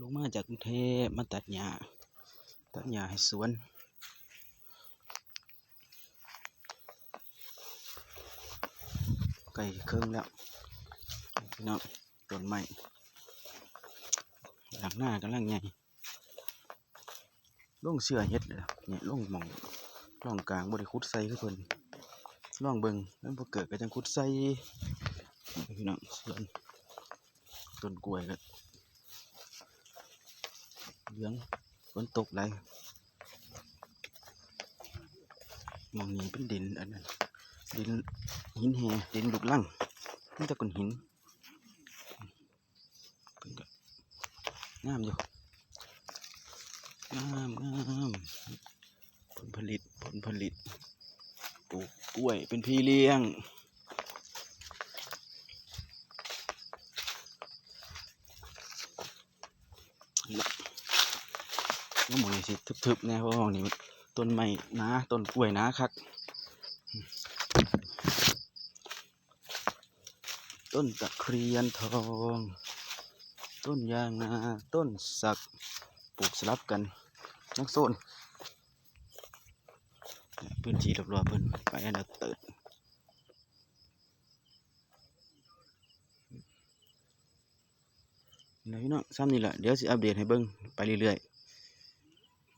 ลุงมาจากกรุงเทพมาตัดหญ้าตัดหญ้าให้สวนไก่เครื่องแล้วพี่น้องต้นไม้หลังหน้ากำลังใหญ่ล่องเสือเฮ็ดเลยเนี่ยล่องหมองล่องกลางบริคุดใส่คือเพิ่นล่องเบิงแล้วพอเกิดก็จังคุดใส่พี่น้องสวนต้นกล้วยก็ เหลืองฝนตกไหลยมองนี้เป็นดินอันนั้นดินหินแห่ดินลุกลังนี่แต่ก้อนหินเพิ่นก็งามอยู่งามงามผลผลิตผลผลิตปลูกกล้วยเป็นพี่เลี้ยง แล้วหมองนี้สิทึบๆแน่เพราะว่าหมองนี้ต้นไม้นาต้นกล้วยนาคักต้นตะเคียนทอง ต้นยางนาต้นสักปลูกสลับกันนักโซนพื้นที่รอบๆเพิ่นไปอันดับเติดนี่พี่น้องซ้ำนี่แหละเดี๋ยวสิอัปเดตให้เบิ่งไปเรื่อยๆ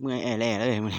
เมื่อยแอแล่เลยมัน